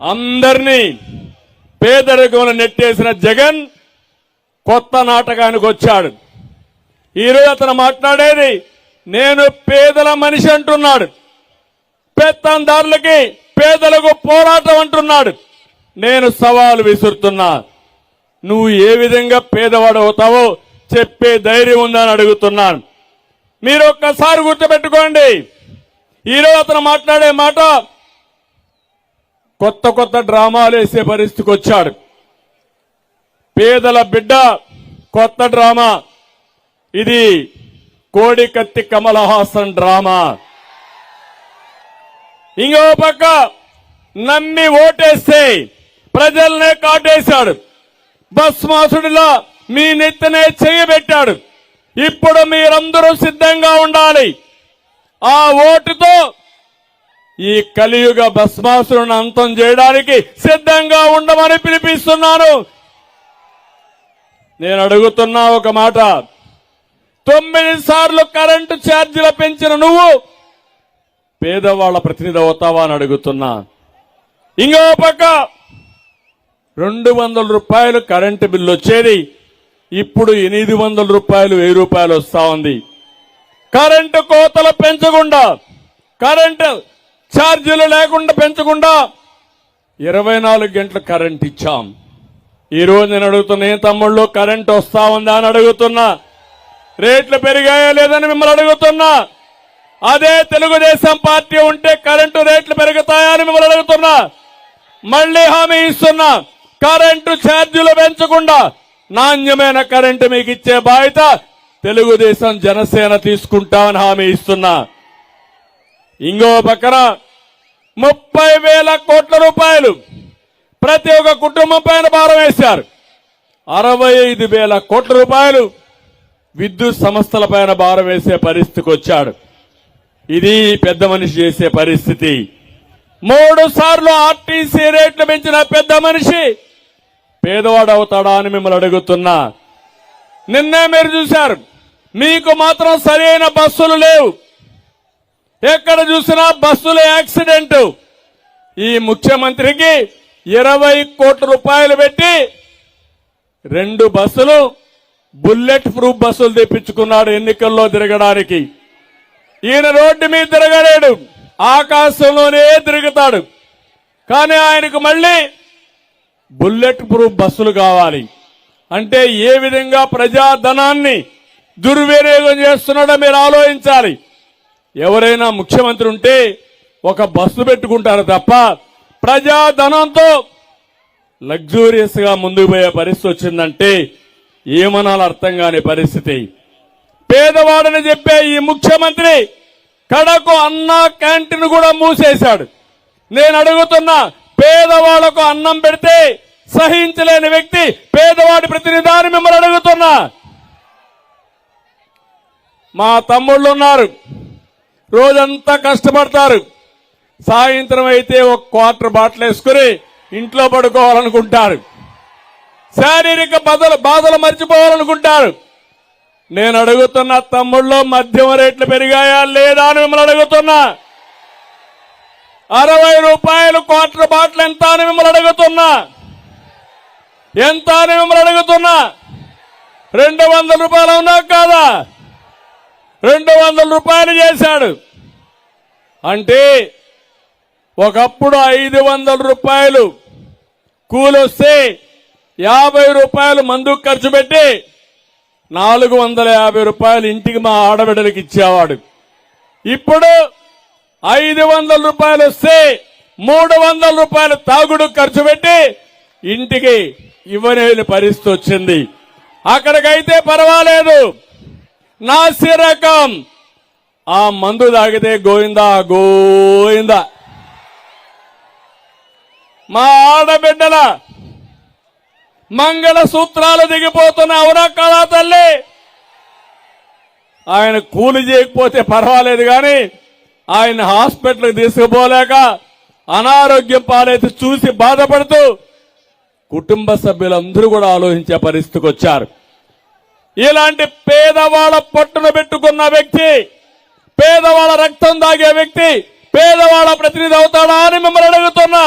అందరినీ పేదరికంలో నెట్టేసిన జగన్ కొత్త నాటకానికి వచ్చాడు. ఈరోజు అతను మాట్లాడేది నేను పేదల మనిషి అంటున్నాడు. పెత్తందారులకి పేదలకు పోరాటం అంటున్నాడు. నేను సవాలు విసురుతున్నా. నువ్వు ఏ విధంగా పేదవాడు అవుతావో చెప్పే ధైర్యం ఉందని అడుగుతున్నాను. మీరు ఒక్కసారి గుర్తుపెట్టుకోండి. ఈరోజు అతను మాట్లాడే మాట కొత్త కొత్త డ్రామాలు వేసే పరిస్థితికి వచ్చాడు. పేదల బిడ్డ కొత్త డ్రామా. ఇది కోడి కత్తి కమల్ హాసన్ డ్రామా. ఇంకో పక్క నమ్మి ఓటేస్తే ప్రజల్నే కాటేశాడు. బస్ మాసుడిలా మీ నెత్తనే చేయబెట్టాడు ఇప్పుడు మీరందరూ సిద్ధంగా ఉండాలి. ఆ ఓటుతో ఈ కలియుగ భస్మాసురుని అంతం చేయడానికి సిద్ధంగా ఉండమని పిలిపిస్తున్నాను నేను అడుగుతున్నా ఒక మాట. తొమ్మిది సార్లు కరెంటు ఛార్జీలు పెంచిన నువ్వు పేదవాళ్ళ ప్రతినిధి అవుతావా అని అడుగుతున్నా. ఇంకో పక్క రెండు వందల రూపాయలు కరెంటు బిల్లు వచ్చేది. ఇప్పుడు ఎనిమిది వందల రూపాయలు వెయ్యి రూపాయలు వస్తా ఉంది. కరెంటు కోతలు పెంచకుండా కరెంటు ఛార్జీలు లేకుండా పెంచకుండా ఇరవై నాలుగు గంటలు కరెంట్ ఇచ్చాం. ఈ నేను అడుగుతున్నా ఏ తమ్ముళ్ళు కరెంట్ వస్తా ఉందా? అని అడుగుతున్నా. రేట్లు పెరిగాయా లేదని మిమ్మల్ని అడుగుతున్నా. అదే తెలుగుదేశం పార్టీ ఉంటే కరెంటు రేట్లు పెరుగుతాయా అని మిమ్మల్ని అడుగుతున్నా. మళ్ళీ హామీ ఇస్తున్నా. కరెంటు ఛార్జీలు పెంచకుండా నాణ్యమైన కరెంటు మీకు ఇచ్చే బాధ్యత తెలుగుదేశం జనసేన తీసుకుంటామని హామీ ఇస్తున్నా. ఇంకో పక్కన ముప్పై వేల కోట్ల రూపాయలు ప్రతి ఒక్క కుటుంబం పైన భారం వేశారు. అరవై ఐదు వేల కోట్ల రూపాయలు విద్యుత్ సంస్థల పైన భారం వేసే పరిస్థితికి వచ్చాడు. ఇది పెద్ద మనిషి చేసే పరిస్థితి. మూడు సార్లు ఆర్టీసీ రేట్లు పెంచిన పెద్ద మనిషి పేదవాడు అవుతాడా అని మిమ్మల్ని అడుగుతున్నా. నిన్నే మీరు చూశారు. మీకు మాత్రం సరైన బస్సులు లేవు. ఎక్కడ చూసినా బస్సుల యాక్సిడెంట్. ఈ ముఖ్యమంత్రికి ఇరవై కోట్ల రూపాయలు పెట్టి రెండు బస్సులు బుల్లెట్ ప్రూఫ్ బస్సులు తెప్పించుకున్నాడు ఎన్నికల్లో తిరగడానికి. ఈయన రోడ్డు మీద తిరగలేడు ఆకాశంలోనే తిరుగుతాడు. కానీ ఆయనకు మళ్ళీ బుల్లెట్ ప్రూఫ్ బస్సులు కావాలి. అంటే ఏ విధంగా ప్రజాధనాన్ని దుర్వినియోగం చేస్తున్నాడో మీరు ఆలోచించాలి. ఎవరైనా ముఖ్యమంత్రి ఉంటే ఒక బస్సు పెట్టుకుంటారు తప్ప ప్రజాధనంతో లగ్జూరియస్గా ముందుకు పోయే పరిస్థితి వచ్చిందంటే ఏమనాలి అర్థం కాని పరిస్థితి. పేదవాడని చెప్పే ఈ ముఖ్యమంత్రి కడకు అన్న క్యాంటీన్ కూడా మూసేశాడు. నేను అడుగుతున్నా పేదవాళ్ళకు అన్నం పెడితే సహించలేని వ్యక్తి పేదవాడి ప్రతినిధాన్ని మిమ్మల్ని అడుగుతున్నా. మా తమ్ముళ్ళు ఉన్నారు. రోజంతా కష్టపడతారు. సాయంత్రం అయితే ఒక క్వార్టర్ బాటిల్ వేసుకుని ఇంట్లో పడుకోవాలనుకుంటారు. శారీరక బదలు బాధలు మర్చిపోవాలనుకుంటారు. నేను అడుగుతున్న తమ్ముళ్ళు మధ్యమ రేట్లు పెరిగాయా లేదా అని మిమ్మల్ని అడుగుతున్నా. అరవై రూపాయలు క్వార్టర్ బాటిల్ ఎంత అని మిమ్మల్ని అడుగుతున్నా. ఎంత అని మిమ్మల్ని అడుగుతున్నా. రెండు వందల రూపాయలు ఉన్నా కాదా? రెండు వందల రూపాయలు చేశాడు. అంటే ఒకప్పుడు ఐదు వందల రూపాయలు కూలొస్తే యాభై రూపాయలు మందుకు ఖర్చు పెట్టి నాలుగు వందల యాభై రూపాయలు ఇంటికి మా ఆడబిడ్డలకు ఇచ్చేవాడు. ఇప్పుడు ఐదు వందల రూపాయలు వస్తే మూడు వందల రూపాయలు తాగుడు ఖర్చు పెట్టి ఇంటికి ఇవ్వలేని పరిస్థితి వచ్చింది. అక్కడికైతే పర్వాలేదు. నా రకం. ఆ మందు తాగితే గోయిందా గోయిందా మా ఆడబిడ్డల మంగళ సూత్రాలు దిగిపోతున్న అవునా కదా తల్లి? ఆయన కూలి చేయకపోతే పర్వాలేదు కానీ ఆయన హాస్పిటల్కి తీసుకుపోలేక అనారోగ్యం పాలైతే చూసి బాధపడుతూ కుటుంబ సభ్యులందరూ కూడా ఆలోచించే పరిస్థితికి వచ్చారు. ఇలాంటి పేదవాళ్ళ పట్టున పెట్టుకున్న వ్యక్తి పేదవాళ్ళ రక్తం దాగే వ్యక్తి పేదవాళ్ళ ప్రతినిధి అవుతాడా అని మిమ్మల్ని అడుగుతున్నా.